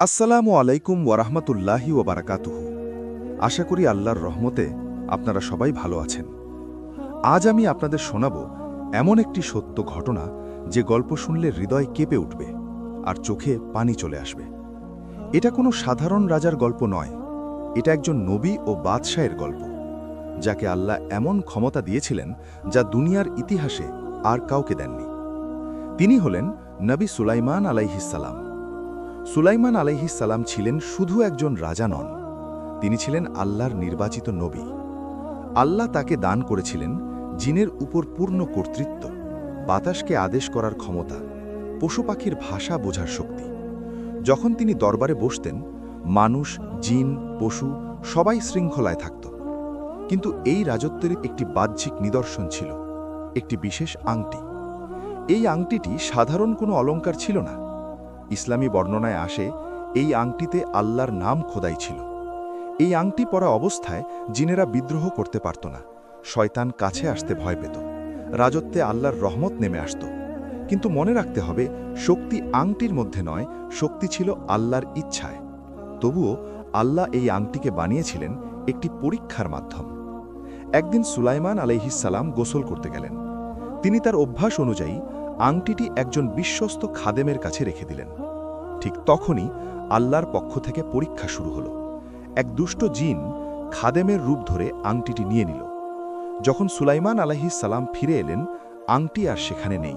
আসসালামু আলাইকুম ওয়ারাহমাতুল্লাহি ওবারাকাতুহু আশা করি আল্লাহর রহমতে আপনারা সবাই ভালো আছেন। আজ আমি আপনাদের শোনাব এমন একটি সত্য ঘটনা যে গল্প শুনলে হৃদয় কেঁপে উঠবে আর চোখে পানি চলে আসবে। এটা কোনো সাধারণ রাজার গল্প নয়, এটা একজন নবী ও বাদশাহের গল্প, যাকে আল্লাহ এমন ক্ষমতা দিয়েছিলেন যা দুনিয়ার ইতিহাসে আর কাউকে দেননি। তিনি হলেন নবী সুলাইমান আলাইহিসাল্লাম সুলাইমান সালাম ছিলেন শুধু একজন রাজা নন, তিনি ছিলেন আল্লাহর নির্বাচিত নবী। আল্লাহ তাকে দান করেছিলেন জিনের উপর পূর্ণ কর্তৃত্ব, বাতাসকে আদেশ করার ক্ষমতা, পশু পাখির ভাষা বোঝার শক্তি। যখন তিনি দরবারে বসতেন, মানুষ, জিন, পশু সবাই শৃঙ্খলায় থাকত। কিন্তু এই রাজত্বের একটি বাহ্যিক নিদর্শন ছিল, একটি বিশেষ আংটি। এই আংটিটি সাধারণ কোনো অলংকার ছিল না। ইসলামী বর্ণনায় আসে, এই আংটিতে আল্লাহর নাম খোদাই ছিল। এই আংটি পরা অবস্থায় জিনেরা বিদ্রোহ করতে পারত না। শয়তান কাছে আসতে ভয় পেত। রাজত্বে আল্লাহর রহমত নেমে আসত। কিন্তু মনে রাখতে হবে, শক্তি আংটির মধ্যে নয়, শক্তি ছিল আল্লাহর ইচ্ছায়। তবুও আল্লাহ এই আংটিকে বানিয়েছিলেন একটি পরীক্ষার মাধ্যম। একদিন সুলাইমান আলাইহিসাল্লাম গোসল করতে গেলেন। তিনি তার অভ্যাস অনুযায়ী আংটিটি একজন বিশ্বস্ত খাদেমের কাছে রেখে দিলেন। ঠিক তখনই আল্লাহর পক্ষ থেকে পরীক্ষা শুরু হলো। এক দুষ্ট জিন খাদেমের রূপ ধরে আংটিটি নিয়ে নিল। যখন সুলাইমান আলাহিস সালাম ফিরে এলেন, আংটি আর সেখানে নেই।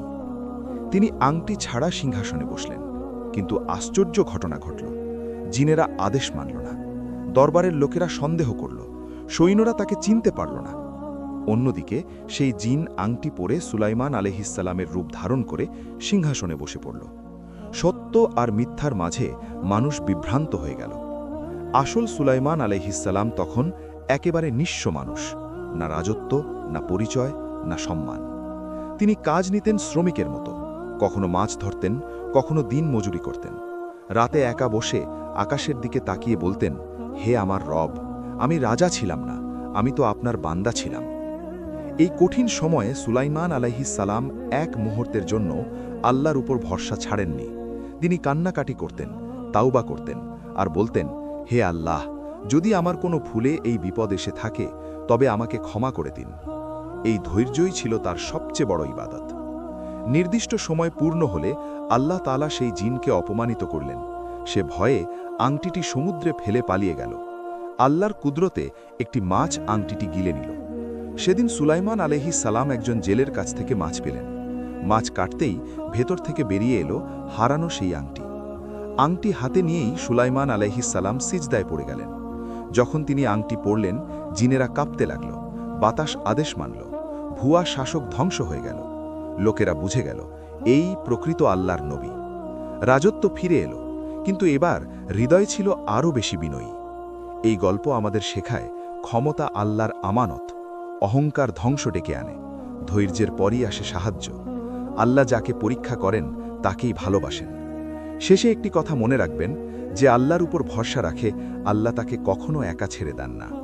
তিনি আংটি ছাড়া সিংহাসনে বসলেন। কিন্তু আশ্চর্য ঘটনা ঘটল। জিনেরা আদেশ মানল না। দরবারের লোকেরা সন্দেহ করল। সৈন্যরা তাকে চিনতে পারল না। অন্যদিকে, সেই জিন আংটি পরে সুলাইমান আলহিসাল্লামের রূপ ধারণ করে সিংহাসনে বসে পড়ল। সত্য আর মিথ্যার মাঝে মানুষ বিভ্রান্ত হয়ে গেল। আসল সুলাইমান আলহিসাল্লাম তখন একেবারে নিঃস্ব মানুষ, না রাজত্ব, না পরিচয়, না সম্মান। তিনি কাজ নিতেন শ্রমিকের মতো, কখনো মাছ ধরতেন, কখনো দিন মজুরি করতেন। রাতে একা বসে আকাশের দিকে তাকিয়ে বলতেন, হে আমার রব, আমি রাজা ছিলাম না, আমি তো আপনার বান্দা ছিলাম। এই কঠিন সময়ে সুলাইমান সালাম এক মুহূর্তের জন্য আল্লাহর উপর ভরসা ছাড়েননি। তিনি কান্নাকাটি করতেন, তাওবা করতেন আর বলতেন, হে আল্লাহ, যদি আমার কোনো ভুলে এই বিপদ এসে থাকে, তবে আমাকে ক্ষমা করে দিন। এই ধৈর্যই ছিল তার সবচেয়ে বড় ইবাদত। নির্দিষ্ট সময় পূর্ণ হলে আল্লাহ তালা সেই জিনকে অপমানিত করলেন। সে ভয়ে আংটিটি সমুদ্রে ফেলে পালিয়ে গেল। আল্লাহর কুদরতে একটি মাছ আংটিটি গিলে নিল। সেদিন সুলাইমান আলেহি সালাম একজন জেলের কাছ থেকে মাছ পেলেন। মাছ কাটতেই ভেতর থেকে বেরিয়ে এলো হারানো সেই আংটি। আংটি হাতে নিয়েই সুলাইমান আলাইহিস সালাম সিজদায় পড়ে গেলেন। যখন তিনি আংটি পড়লেন জিনেরা কাঁপতে লাগল, বাতাস আদেশ মানল, ভুয়া শাসক ধ্বংস হয়ে গেল। লোকেরা বুঝে গেল, এই প্রকৃত আল্লাহর নবী। রাজত্ব ফিরে এলো, কিন্তু এবার হৃদয় ছিল আরও বেশি বিনয়ী। এই গল্প আমাদের শেখায় ক্ষমতা আল্লাহর আমানত। অহংকার ধ্বংস ডেকে আনে। ধৈর্যের পরই আসে সাহায্য। আল্লাহ যাকে পরীক্ষা করেন, তাকেই ভালোবাসেন। শেষে একটি কথা মনে রাখবেন, যে আল্লাহর উপর ভরসা রাখে, আল্লাহ তাকে কখনো একা ছেড়ে দেন না।